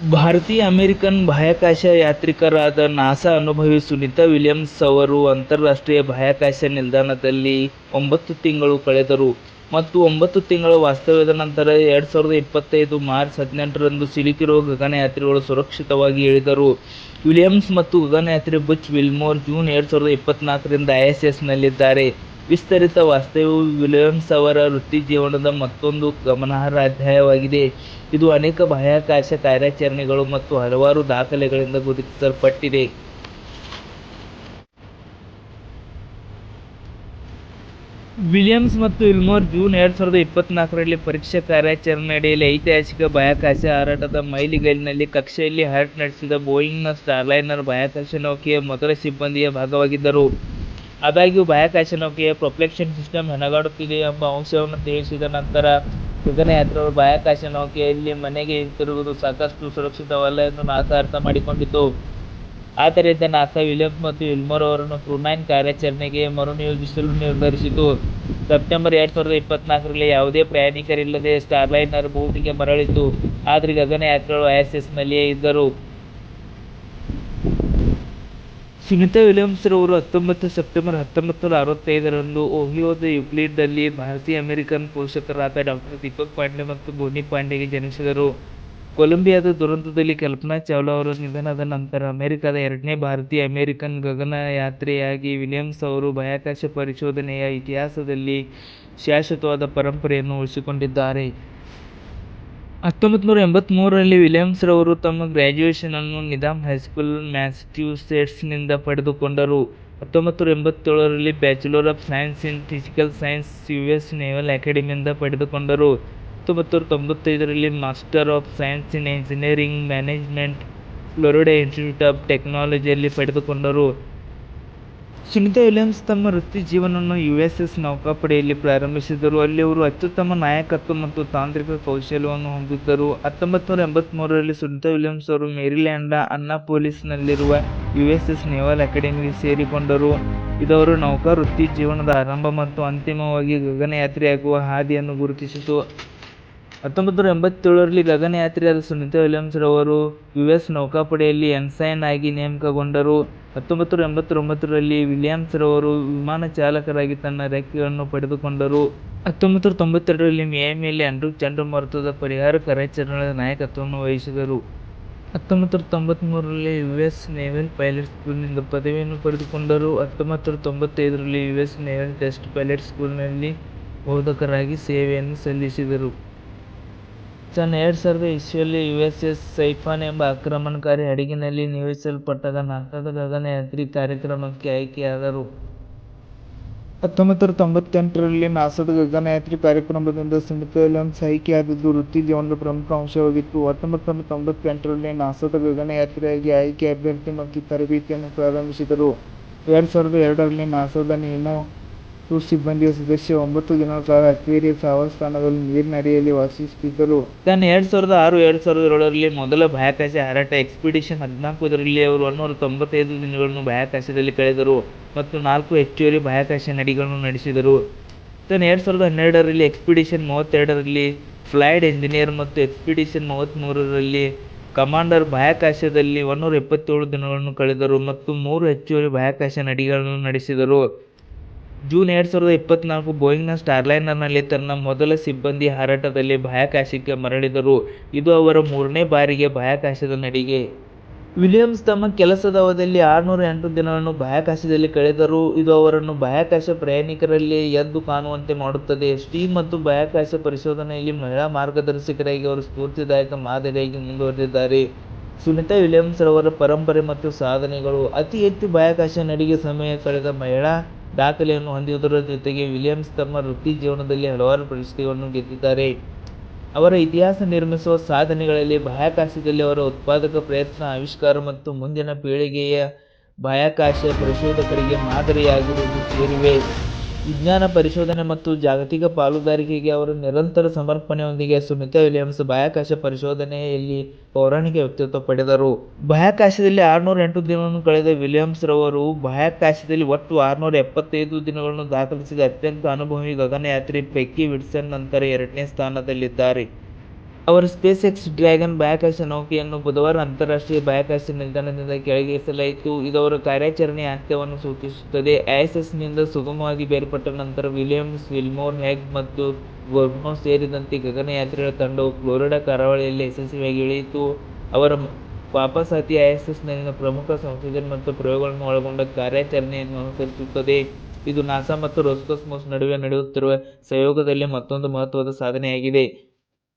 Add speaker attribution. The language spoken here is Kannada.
Speaker 1: ಭಾರತೀಯ ಅಮೆರಿಕನ್ ಬಾಹ್ಯಾಕಾಶ ಯಾತ್ರಿಕರಾದ ನಾಸಾ ಅನುಭವಿ ಸುನಿತಾ ವಿಲಿಯಮ್ಸ್ ಅವರು ಅಂತಾರಾಷ್ಟ್ರೀಯ ಬಾಹ್ಯಾಕಾಶ ನಿಲ್ದಾಣದಲ್ಲಿ ಒಂಬತ್ತು ತಿಂಗಳು ಕಳೆದರು ಮತ್ತು ಒಂಬತ್ತು ತಿಂಗಳ ವಾಸ್ತವ್ಯದ ನಂತರ ಎರಡು ಸಾವಿರದ ಇಪ್ಪತ್ತೈದು ಮಾರ್ಚ್ ಹದಿನೆಂಟರಂದು ಸಿಲುಕಿರುವ ಗಗನಯಾತ್ರಿಗಳು ಸುರಕ್ಷಿತವಾಗಿ ಇಳಿದರು. ವಿಲಿಯಮ್ಸ್ ಮತ್ತು ಗಗನಯಾತ್ರಿ ಬುಚ್ ವಿಲ್ಮೋರ್ ಜೂನ್ ಎರಡು ಸಾವಿರದ ಇಪ್ಪತ್ನಾಲ್ಕರಿಂದ ಐಎಸ್ಎಸ್ನಲ್ಲಿದ್ದಾರೆ. ವಿಸ್ತರಿತ ವಾಸ್ತವ್ಯವು ವಿಲಿಯಮ್ಸ್ ಅವರ ವೃತ್ತಿಜೀವನದ ಮತ್ತೊಂದು ಗಮನಾರ್ಹ ಅಧ್ಯಾಯವಾಗಿದೆ, ಇದು ಅನೇಕ ಬಾಹ್ಯಾಕಾಶ ಕಾರ್ಯಾಚರಣೆಗಳು ಮತ್ತು ಹಲವಾರು ದಾಖಲೆಗಳಿಂದ ಗುರುತಿಸಲ್ಪಟ್ಟಿದೆ. ವಿಲಿಯಮ್ಸ್ ಮತ್ತು ಇಲ್ಮೋರ್ ಜೂನ್ ಎರಡು ಸಾವಿರದ ಇಪ್ಪತ್ನಾಲ್ಕರಲ್ಲಿ ಪರೀಕ್ಷಾ ಕಾರ್ಯಾಚರಣೆಯಡಿಯಲ್ಲಿ ಐತಿಹಾಸಿಕ ಬಾಹ್ಯಾಕಾಶ ಹಾರಾಟದ ಮೈಲಿಗಲ್ಲಿನಲ್ಲಿ ಕಕ್ಷೆಯಲ್ಲಿ ಹಾರಾಟ ನಡೆಸಿದ ಬೋಯಿಂಗ್ನ ಸ್ಟಾರ್ಲೈನರ್ ಬಾಹ್ಯಾಕಾಶ ನೌಕೆಯ ಮೊದಲ ಸಿಬ್ಬಂದಿಯ ಭಾಗವಾಗಿದ್ದರು. ಆದಾಗ್ಯೂ, ಬಾಹ್ಯಾಕಾಶ ನೌಕೆಯ ಪ್ರೊಪಲ್ಷನ್ ಸಿಸ್ಟಮ್ ಹೆಣಗಾಡುತ್ತಿದೆ ಎಂಬ ಅಂಶವನ್ನು ತಿಳಿಸಿದ ನಂತರ, ಗಗನಯಾತ್ರಿಗಳು ಬಾಹ್ಯಾಕಾಶ ನೌಕೆಯಲ್ಲಿ ಮನೆಗೆ ಹಿಂತಿರುಗುವುದು ಸಾಕಷ್ಟು ಸುರಕ್ಷಿತವಲ್ಲ ಎಂದು ನಾಸಾ ಅರ್ಥ ಮಾಡಿಕೊಂಡಿತು ಆದ್ದರಿಂದ ನಾಸಾ ವಿಲಿಯಮ್ಸ್ ಮತ್ತು ವಿಲ್ಮರ್ ಅವರನ್ನು ಕ್ರೂನೈನ್ ಕಾರ್ಯಾಚರಣೆಗೆ ಮರುನಿಯೋಜಿಸಲು ನಿರ್ಧರಿಸಿತು. ಸೆಪ್ಟೆಂಬರ್ ಎರಡು ಸಾವಿರದ ಇಪ್ಪತ್ನಾಲ್ಕರಲ್ಲಿ ಯಾವುದೇ ಪ್ರಯಾಣಿಕರಿಲ್ಲದೆ ಸ್ಟಾರ್ಲೈನರ್ ಭೂಮಿಗೆ ಮರಳಿತು, ಆದರೆ ಗಗನಯಾತ್ರಿಗಳು ಐಎಸ್ಎಸ್ನಲ್ಲಿಯೇ ಇದ್ದರು. ಸುನೀತಾ ವಿಲಿಯಮ್ಸ್ರವರು ಹತ್ತೊಂಬತ್ತು ಸೆಪ್ಟೆಂಬರ್ ಹತ್ತೊಂಬತ್ತುನೂರ ಅರವತ್ತೈದರಂದು ಓಹಿಯೋದ ಯುಕ್ಲಿಡ್ನಲ್ಲಿ ಭಾರತೀಯ-ಅಮೆರಿಕನ್ ಪೋಷಕರಾದ ಡಾಕ್ಟರ್ ದೀಪಕ್ ಪಾಂಡೆ ಮತ್ತು ಬೋನಿ ಪಾಂಡೆಗೆ ಜನಿಸಿದರು. ಕೊಲಂಬಿಯಾದ ದುರಂತದಲ್ಲಿ ಕಲ್ಪನಾ ಚಾವ್ಲಾ ಅವರ ನಿಧನದ ನಂತರ ಅಮೆರಿಕದ ಎರಡನೇ ಭಾರತೀಯ-ಅಮೆರಿಕನ್ ಗಗನಯಾತ್ರಿಯಾಗಿ ವಿಲಿಯಮ್ಸ್ ಅವರು ಬಾಹ್ಯಾಕಾಶ ಪರಿಶೋಧನೆಯ ಇತಿಹಾಸದಲ್ಲಿ ಶಾಶ್ವತವಾದ ಪರಂಪರೆಯನ್ನು ಉಳಿಸಿಕೊಂಡಿದ್ದಾರೆ. ಹತ್ತೊಂಬತ್ತು ನೂರ ಎಂಬತ್ಮೂರರಲ್ಲಿ ವಿಲಿಯಮ್ಸ್ರವರು ತಮ್ಮ ಗ್ರ್ಯಾಜುಯೇಷನ್ ಅನ್ನು ನಿಧಾಮ್ ಹೈಸ್ಕೂಲ್, ಮ್ಯಾಸಚ್ಯೂಸೆಟ್ಸ್ನಿಂದ ಪಡೆದುಕೊಂಡರು. ಹತ್ತೊಂಬತ್ತು ನೂರ ಎಂಬತ್ತೇಳರಲ್ಲಿ bachelor of science in physical science U S naval ಅಕಾಡೆಮಿಯಿಂದ ಪಡೆದುಕೊಂಡರು. ಹತ್ತೊಂಬತ್ತು ನೂರ ತೊಂಬತ್ತೈದರಲ್ಲಿ master of science in engineering management Florida institute of ಟೆಕ್ನಾಲಜಿಯಲ್ಲಿ ಪಡೆದುಕೊಂಡರು. ಸುನೀತಾ ವಿಲಿಯಮ್ಸ್ ತಮ್ಮ ವೃತ್ತಿ ಜೀವನವನ್ನು ಯುಎಸ್ಎಸ್ ನೌಕಾಪಡೆಯಲ್ಲಿ ಪ್ರಾರಂಭಿಸಿದರು, ಅಲ್ಲಿ ಅವರು ಅತ್ಯುತ್ತಮ ನಾಯಕತ್ವ ಮತ್ತು ತಾಂತ್ರಿಕ ಕೌಶಲ್ಯವನ್ನು ಹೊಂದಿದ್ದರು. ಹತ್ತೊಂಬತ್ತು ನೂರ ಎಂಬತ್ಮೂರರಲ್ಲಿ ಸುನಿತಾ ವಿಲಿಯಮ್ಸ್ ಅವರು ಮೇರಿಲ್ಯಾಂಡ್ನ ಅನ್ನಾಪೋಲಿಸ್ನಲ್ಲಿರುವ ಯುಎಸ್ಎಸ್ ನೇವಲ್ ಅಕಾಡೆಮಿಗೆ ಸೇರಿಕೊಂಡರು, ಇದವರು ನೌಕಾ ವೃತ್ತಿ ಜೀವನದ ಆರಂಭ ಮತ್ತು ಅಂತಿಮವಾಗಿ ಗಗನಯಾತ್ರೆಯಾಗುವ ಹಾದಿಯನ್ನು ಗುರುತಿಸಿತು. ಹತ್ತೊಂಬತ್ತು ನೂರ ಎಂಬತ್ತೇಳರಲ್ಲಿ ಗಗನಯಾತ್ರಿಯಾದ ಸುನೀತಾ ವಿಲಿಯಮ್ಸ್ರವರು ಯುಎಸ್ ನೌಕಾಪಡೆಯಲ್ಲಿ ಎನ್ಸೈನ್ ಆಗಿ ನೇಮಕಗೊಂಡರು. ಹತ್ತೊಂಬತ್ತು ನೂರ ಎಂಬತ್ತೊಂಬತ್ತರಲ್ಲಿ ವಿಲಿಯಮ್ಸ್ರವರು ವಿಮಾನಚಾಲಕರಾಗಿ ತನ್ನ ರೆಕ್ಕೆಗಳನ್ನು ಪಡೆದುಕೊಂಡರು. ಹತ್ತೊಂಬತ್ತು ನೂರ ತೊಂಬತ್ತೆರಡರಲ್ಲಿ ಮಿಯಾಮಿಯಲ್ಲಿ ಆಂಡ್ರೂ ಚಂಡಮಾರುತದ ಪರಿಹಾರ ಕಾರ್ಯಾಚರಣೆಯ ನಾಯಕತ್ವವನ್ನು ವಹಿಸಿದರು. ಹತ್ತೊಂಬತ್ತು ನೂರ ಯು ಎಸ್ ನೇವಲ್ ಪೈಲಟ್ ಸ್ಕೂಲ್ನಿಂದ ಪದವಿಯನ್ನು ಪಡೆದುಕೊಂಡರು. ಹತ್ತೊಂಬತ್ತು ನೂರ ತೊಂಬತ್ತೈದರಲ್ಲಿ ಯುಎಸ್ ನೇವಲ್ ಟೆಸ್ಟ್ ಪೈಲಟ್ ಸ್ಕೂಲ್ನಲ್ಲಿ ಬೋಧಕರಾಗಿ ಸೇವೆಯನ್ನು ಸಲ್ಲಿಸಿದರು. ಸನ್ ಎರಡು ಸಾವಿರದ ಇಸ್ವಿಯಲ್ಲಿ ಯುಎಸ್ಎಸ್ ಸೈಫಾನ್ ಎಂಬ ಆಕ್ರಮಣಕಾರಿ ಹಡಗಿನಲ್ಲಿ ನಿಯೋಜಿಸಲ್ಪಟ್ಟಾಗ ನಾಸಾದ ಗಗನಯಾತ್ರಿ ಕಾರ್ಯಕ್ರಮಕ್ಕೆ ಆಯ್ಕೆಯಾದರು. ಹತ್ತೊಂಬತ್ತು ನೂರ ತೊಂಬತ್ತೆಂಟರಲ್ಲಿ ನಾಸಾದ ಗಗನಯಾತ್ರಿ ಕಾರ್ಯಕ್ರಮದಿಂದ ಸುನೀತಾ ವಿಲಿಯಮ್ಸ್ ಆಯ್ಕೆಯಾದದ್ದು ವೃತ್ತಿಜೀವನದ ಪ್ರಮುಖ ಅಂಶವಾಗಿತ್ತು. ಹತ್ತೊಂಬತ್ತು ನೂರ ತೊಂಬತ್ತೆಂಟರಲ್ಲಿ ನಾಸಾದ ಗಗನಯಾತ್ರಿಯಾಗಿ ಆಯ್ಕೆ ಅಭ್ಯರ್ಥಿ ಮತ್ತು ತರಬೇತಿಯನ್ನು ಪ್ರಾರಂಭಿಸಿದರು. ಎರಡು ಸಾವಿರದ ಎರಡರಲ್ಲಿ ನಾಸಾದ ನೀನಾ ಟು ಸಿಬ್ಬಂದಿಯ ಸದಸ್ಯ ಒಂಬತ್ತು ದಿನಗಳ ಕಾಲ ಅಕ್ವೇರಿಯಸ್ ಆವಾಸತಾಣದಲ್ಲಿ ನೀರಿನ ಅಡಿಯಲ್ಲಿ ವಾಸಿಸುತ್ತಿದ್ದರು. ಸನ್ ಎರಡು ಸಾವಿರದ ಆರು-ಎರಡು ಸಾವಿರದ ಏಳರಲ್ಲಿ ಮೊದಲ ಬಾಹ್ಯಾಕಾಶ ಹಾರಾಟ ಎಕ್ಸ್ಪಿಡಿಷನ್ ಹದಿನಾಲ್ಕು ಇದರಲ್ಲಿ ಅವರು ಒಂದೂರ ತೊಂಬತ್ತೈದು ದಿನಗಳನ್ನು ಬಾಹ್ಯಾಕಾಶದಲ್ಲಿ ಕಳೆದರು ಮತ್ತು ನಾಲ್ಕು ಹೆಚ್ಚುವರಿ ಬಾಹ್ಯಾಕಾಶ ನಡಿಗಳನ್ನು ನಡೆಸಿದರು. ತನ್ನ ಎರಡು ಸಾವಿರದ ಹನ್ನೆರಡರಲ್ಲಿ ಎಕ್ಸ್ಪಿಡಿಷನ್ ಮೂವತ್ತೆರಡರಲ್ಲಿ ಫ್ಲೈಟ್ ಎಂಜಿನಿಯರ್ ಮತ್ತು ಎಕ್ಸ್ಪಿಡಿಷನ್ ಮೂವತ್ಮೂರರಲ್ಲಿ ಕಮಾಂಡರ್ ಬಾಹ್ಯಾಕಾಶದಲ್ಲಿ ಒಂದೂರ ಎಪ್ಪತ್ತೇಳು ದಿನಗಳನ್ನು ಕಳೆದರು ಮತ್ತು ಮೂರು ಹೆಚ್ಚುವರಿ ಬಾಹ್ಯಾಕಾಶ ನಡಿಗಳನ್ನು ನಡೆಸಿದರು. ಜೂನ್ ಎರಡು ಸಾವಿರದ ಇಪ್ಪತ್ನಾಲ್ಕು ಬೋಯಿಂಗ್ನ ಸ್ಟಾರ್ಲೈನರ್ನಲ್ಲಿ ತನ್ನ ಮೊದಲ ಸಿಬ್ಬಂದಿ ಹಾರಾಟದಲ್ಲಿ ಬಾಹ್ಯಾಕಾಶಕ್ಕೆ ಮರಳಿದರು, ಇದು ಅವರ ಮೂರನೇ ಬಾರಿಗೆ ಬಾಹ್ಯಾಕಾಶದ ನಡಿಗೆ. ವಿಲಿಯಮ್ಸ್ ತಮ್ಮ ಕೆಲಸದ ಅವಧಿಯಲ್ಲಿ ಆರುನೂರ ಎಂಟು ದಿನಗಳನ್ನು ಬಾಹ್ಯಾಕಾಶದಲ್ಲಿ ಕಳೆದರು, ಇದು ಅವರನ್ನು ಬಾಹ್ಯಾಕಾಶ ಪ್ರಯಾಣಿಕರಲ್ಲಿ ಎದ್ದು ಕಾಣುವಂತೆ ಮಾಡುತ್ತದೆ. ಸ್ಟೀಮ್ ಮತ್ತು ಬಾಹ್ಯಾಕಾಶ ಪರಿಶೋಧನೆಯಲ್ಲಿ ಮಹಿಳಾ ಮಾರ್ಗದರ್ಶಕರಾಗಿ ಅವರು ಸ್ಫೂರ್ತಿದಾಯಕ ಮಾದರಿಯಾಗಿ ಮುಂದುವರೆದಿದ್ದಾರೆ. ಸುನಿತಾ ವಿಲಿಯಮ್ಸ್ ರವರ ಪರಂಪರೆ ಮತ್ತು ಸಾಧನೆಗಳು ಅತಿ ಹೆಚ್ಚು ಬಾಹ್ಯಾಕಾಶ ನಡಿಗೆ ಸಮಯ ಕಳೆದ ಮಹಿಳಾ ದಾಖಲೆಯನ್ನು ಹೊಂದಿರುವುದರ ಜೊತೆಗೆ, ವಿಲಿಯಮ್ಸ್ ತಮ್ಮ ವೃತ್ತಿ ಜೀವನದಲ್ಲಿ ಹಲವಾರು ಪ್ರಶಸ್ತಿಗಳನ್ನು ಗೆದ್ದಿದ್ದಾರೆ. ಅವರ ಇತಿಹಾಸ ನಿರ್ಮಿಸುವ ಸಾಧನೆಗಳಲ್ಲಿ ಬಾಹ್ಯಾಕಾಶದಲ್ಲಿ ಅವರ ಉತ್ಪಾದಕ ಪ್ರಯತ್ನ, ಆವಿಷ್ಕಾರ ಮತ್ತು ಮುಂದಿನ ಪೀಳಿಗೆಯ ಬಾಹ್ಯಾಕಾಶ ಪರಿಶೋಧಕರಿಗೆ ಮಾದರಿಯಾಗಿರುವುದು ಸೇರಿವೆ. ವಿಜ್ಞಾನ, ಪರಿಶೋಧನೆ ಮತ್ತು ಜಾಗತಿಕ ಪಾಲುದಾರಿಕೆಗೆ ಅವರ ನಿರಂತರ ಸಮರ್ಪಣೆಯೊಂದಿಗೆ ಸುಮಿತಾ ವಿಲಿಯಮ್ಸ್ ಬಾಹ್ಯಾಕಾಶ ಪರಿಶೋಧನೆಯಲ್ಲಿ ಪೌರಾಣಿಕ ವ್ಯಕ್ತಿತ್ವ ಪಡೆದರು. ಬಾಹ್ಯಾಕಾಶದಲ್ಲಿ ಆರುನೂರ ಎಂಟು ದಿನಗಳನ್ನು ಕಳೆದ ವಿಲಿಯಮ್ಸ್ ರವರು ಬಾಹ್ಯಾಕಾಶದಲ್ಲಿ ಒಟ್ಟು ಆರುನೂರ ಎಪ್ಪತ್ತೈದು ದಿನಗಳನ್ನು ದಾಖಲಿಸಿದ ಅತ್ಯಂತ ಅನುಭವಿ ಗಗನಯಾತ್ರಿ ಪೆಕ್ಕಿ ವಿಲ್ಸನ್ ನಂತರ ಎರಡನೇ ಸ್ಥಾನದಲ್ಲಿದ್ದಾರೆ. ಅವರ ಸ್ಪೇಸ್ಎಕ್ಸ್ ಡ್ರ್ಯಾಗನ್ ಬಾಹ್ಯಾಕಾಶ ನೌಕೆಯನ್ನು ಬುಧವಾರ ಅಂತಾರಾಷ್ಟ್ರೀಯ ಬಾಹ್ಯಾಕಾಶ ನಿಲ್ದಾಣದಿಂದ ಕೆಳಗೆ ಇಳಿಸಲಾಯಿತು ಇದು ಅವರ ಕಾರ್ಯಾಚರಣೆಯ ಅಂತ್ಯವನ್ನು ಸೂಚಿಸುತ್ತದೆ. ಐಎಸ್ಎಸ್ನಿಂದ ಸುಗಮವಾಗಿ ಬೇರ್ಪಟ್ಟ ನಂತರ ವಿಲಿಯಮ್ಸ್, ವಿಲ್ಮೋರ್, ಹೆಗ್ ಮತ್ತು ಗೊಡ್ನೊ ಸೇರಿದಂತೆ ಗಗನಯಾತ್ರಿಗಳ ತಂಡವು ಫ್ಲೋರಿಡಾ ಕರಾವಳಿಯಲ್ಲಿ ಯಶಸ್ವಿಯಾಗಿ ಇಳಿಯಿತು. ಅವರ ವಾಪಸಾತಿ ಐಎಸ್ಎಸ್ನಲ್ಲಿನ ಪ್ರಮುಖ ಸಂಶೋಧನೆ ಮತ್ತು ಪ್ರಯೋಗಗಳನ್ನು ಒಳಗೊಂಡ ಕಾರ್ಯಾಚರಣೆಯನ್ನು ಅನುಸರಿಸುತ್ತದೆ, ಇದು ನಾಸಾ ಮತ್ತು ರೋಸ್ಕಾಸ್ಮೋಸ್ ನಡುವೆ ನಡೆಯುತ್ತಿರುವ ಸಹಯೋಗದಲ್ಲಿ ಮತ್ತೊಂದು ಮಹತ್ವದ ಸಾಧನೆಯಾಗಿದೆ.